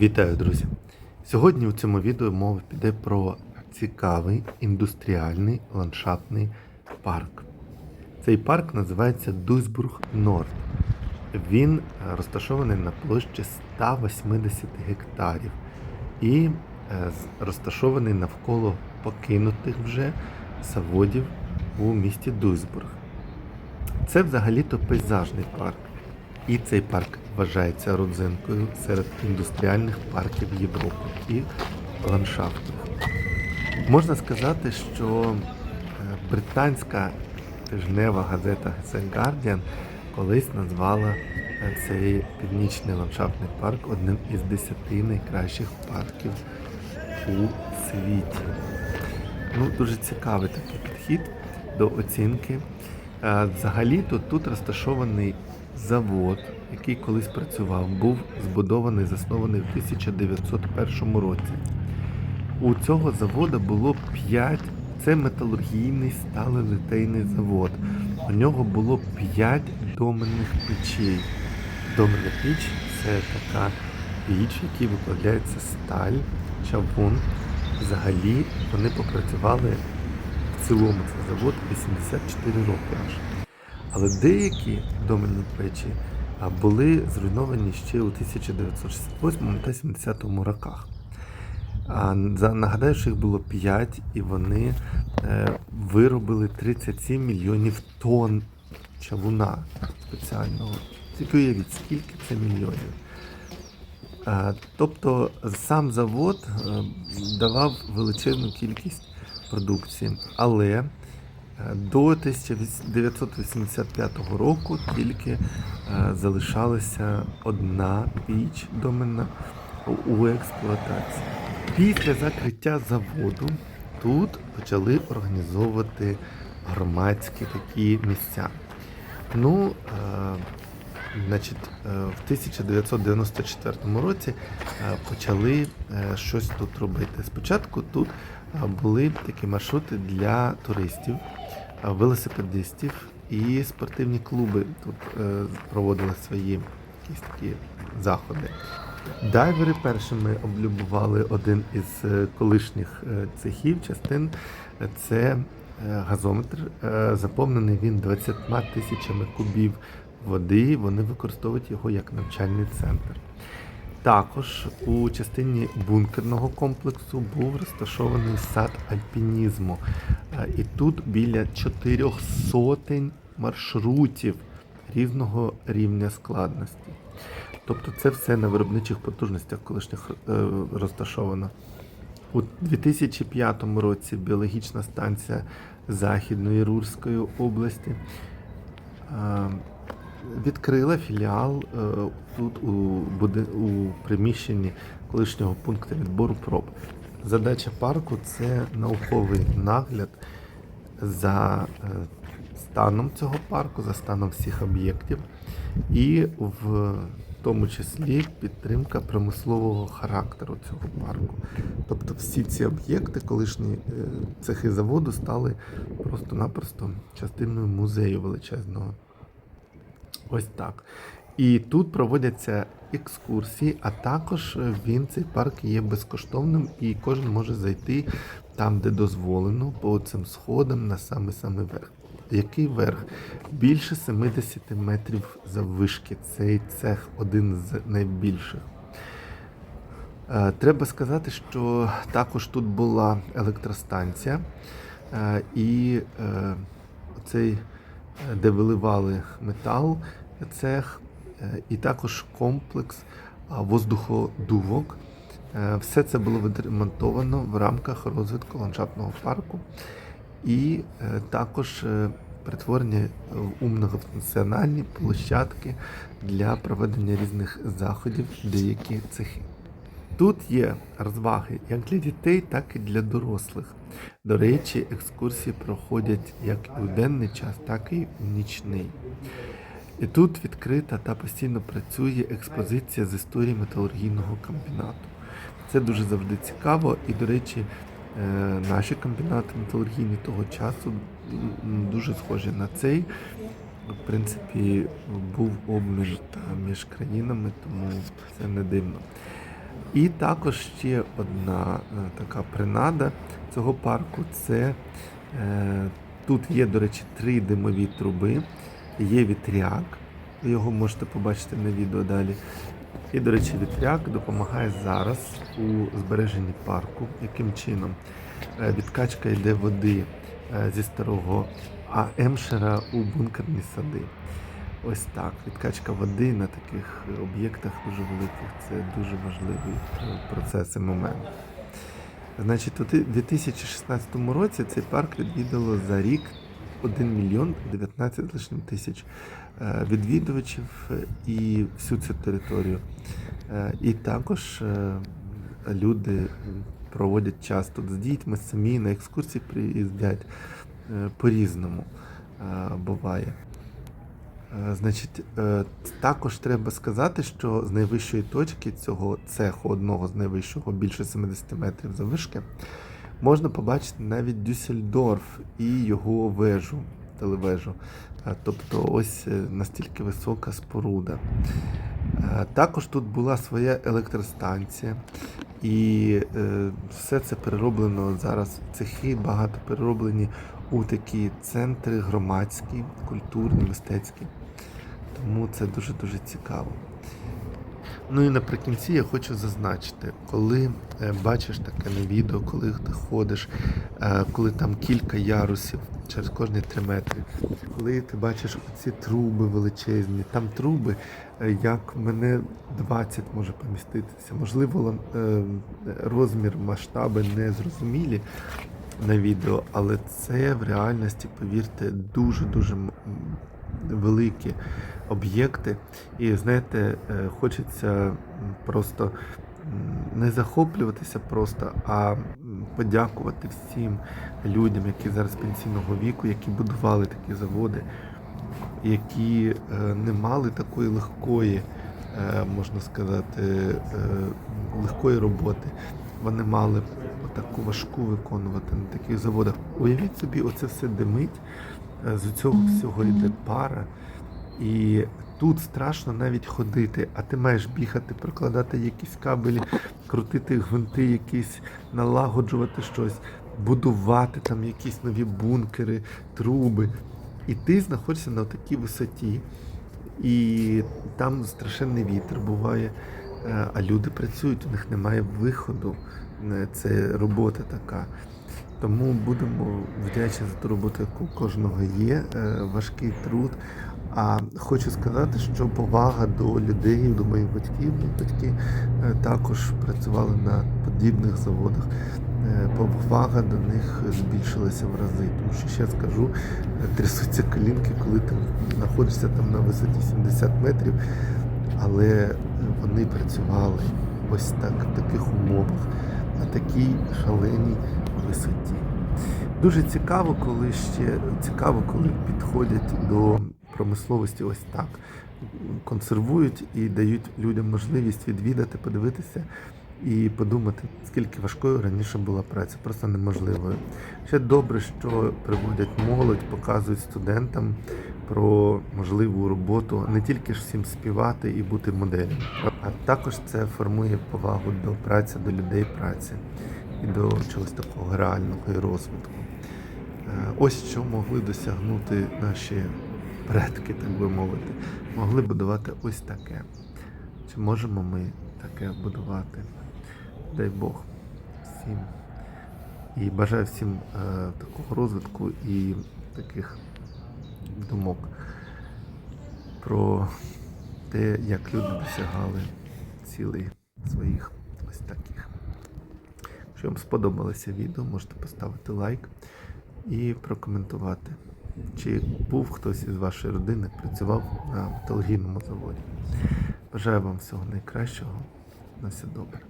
Вітаю, друзі! Сьогодні у цьому відео мова піде про цікавий індустріальний ландшафтний парк. Цей парк називається Дуйсбург Норд. Він е, розташований на площі 180 гектарів і е, розташований навколо покинутих вже заводів у місті Дуйсбург. Це взагалі-то пейзажний парк. І цей парк вважається родзинкою серед індустріальних парків Європи і ландшафтних. Можна сказати, що е, британська тижнева газета The Guardian колись назвала е, цей північний ландшафтний парк одним із десяти найкращих парків у світі. Ну, дуже цікавий такий підхід до оцінки. Е, Взагалі-то тут розташований завод, який колись працював, був збудований, заснований в 1901 році. У цього заводу було 5, це металургійний сталелитейний завод. У нього було 5 доменних печей. Доменна піч це така піч, в якій викладається сталь, чавун. Взагалі вони попрацювали в цілому цей завод 84 роки аж. Але деякі доменні печі були зруйновані ще у 1968 та 70 роках. А, Нагадаю, що їх було 5, і вони е, виробили 37 мільйонів тонн чавуна спеціального. Тільки уявіть, скільки це мільйонів. Тобто сам завод е, давав величезну кількість продукції, але до 1985 року тільки е, залишалася одна піч доменна у- експлуатації. Після закриття заводу тут почали організовувати громадські такі місця. Ну, е, значить, е, в 1994 році почали щось тут робити. Спочатку тут були такі маршрути для туристів, велосипедистів і спортивні клуби тут е, проводили свої якісь такі заходи. Дайвери першими облюбували один із е, колишніх е, цехів частин. Це газометр. Заповнений він 20 тисячами кубів води. Вони використовують його як навчальний центр. Також у частині бункерного комплексу був розташований сад альпінізму. Е, І тут біля чотирьох сотень маршрутів різного рівня складності. Тобто це все на виробничих потужностях колишніх е, розташовано. У 2005 році біологічна станція Західної Рурської області е, відкрила філіал е, тут у, у приміщенні колишнього пункту відбору проб. Задача парку це науковий нагляд за е, станом цього парку, за станом всіх об'єктів, і в тому числі підтримка промислового характеру цього парку. Тобто всі ці об'єкти, колишні е, цехи заводу, стали просто-напросто частиною музею величезного. Ось так. І тут проводяться екскурсії, а також е, він цей парк є безкоштовним, і кожен може зайти там, де дозволено, по цим сходам на самий самий верх. Який верх? Більше 70 метрів заввишки. Цей цех один з найбільших. Е, Треба сказати, що також тут була електростанція, е, і цей, де виливали метал, цех, е, і також комплекс воздуходувок. Е, Все це було відремонтовано в рамках розвитку ландшафтного парку і е, також перетворення в умногофункціональні площадки для проведення різних заходів деякі цехи. Тут є розваги як для дітей, так і для дорослих. До речі, екскурсії проходять як у денний час, так і у нічний. І тут відкрита та постійно працює експозиція з історії металургійного комбінату. Це дуже завжди цікаво. І, до речі, е, наші комбінати металургійні того часу дуже схожі на цей. В принципі, був обмін між країнами, тому це не дивно. І також ще одна е, така принада цього парку це е, тут є, до речі, три димові труби, є вітряк, його можете побачити на відео далі. І, до речі, вітряк допомагає зараз у збереженні парку. Яким чином? Е, Відкачка йде води е, зі старого Аемшера у бункерні сади. Ось так. Відкачка води на таких об'єктах дуже великих це дуже важливий е, процес і момент. Значить, у 2016 році цей парк відвідало за рік 1 мільйон 19 лишнім тисяч е, відвідувачів е, і всю цю територію. Е, І також люди проводять час тут з дітьми, самі на екскурсії приїздять по-різному буває. Значить, також треба сказати, що з найвищої точки цього цеху, одного з найвищого, більше 70 метрів завишки, можна побачити навіть Дюссельдорф і його вежу, телевежу. Е, Тобто ось е, настільки висока споруда. Е, Також тут була своя електростанція, і все це перероблено зараз. Цехи багато перероблені у такі центри громадські, культурні, мистецькі. Тому це дуже-дуже цікаво. Ну і наприкінці я хочу зазначити, коли е, бачиш таке на відео, коли ти ходиш, е, коли там кілька ярусів через кожні три метри, коли ти бачиш оці труби величезні, там труби, е, як мене 20 може поміститися. Можливо, розмір, масштаби не зрозумілі на відео, але це в реальності, повірте, дуже-дуже м- м, великі об'єкти. І знаєте, е, хочеться просто не захоплюватися просто, а подякувати всім людям, які зараз пенсійного віку, які будували такі заводи, які е, не мали такої легкої, е, можна сказати, легкої роботи. Вони мали таку важку виконувати на таких заводах. Уявіть собі, оце все димить, з цього всього йде пара. І тут страшно навіть ходити, а ти маєш бігати, прокладати якісь кабелі, крутити гвинти, якісь, налагоджувати щось, будувати там якісь нові бункери, труби. І ти знаходишся на такій висоті. І там страшенний вітер буває, е, а люди працюють, у них немає виходу. Е, Це робота така. Тому будемо вдячні за ту роботу, яку кожного є, е, важкий труд. А хочу сказати, що повага до людей, до моїх батьків, мої батьки е, також працювали на подібних заводах. Е, Повага до них збільшилася в рази. Тому що ще скажу, трясуться колінки, коли ти знаходишся там на висоті 70 метрів, але вони працювали ось так, в таких умовах, на такій шаленій висоті. Дуже цікаво, коли ще цікаво, коли підходять до промисловості ось так. Консервують і дають людям можливість відвідати, подивитися і подумати, скільки важкою раніше була праця, просто неможливою. Ще добре, що приводять молодь, показують студентам про можливу роботу, не тільки ж всім співати і бути моделлю, а також це формує повагу до праці, до людей праці і до чогось такого реального і розвитку. Е, Ось що могли досягнути наші предки, так би мовити. Могли будувати ось таке. Чи можемо ми таке будувати? Дай Бог всім. І бажаю всім е, такого розвитку і таких думок про те, як люди досягали цілей своїх ось таких. Якщо вам сподобалося відео, можете поставити лайк і прокоментувати, чи був хтось із вашої родини, працював на металургійному заводі. Бажаю вам всього найкращого. На все добре.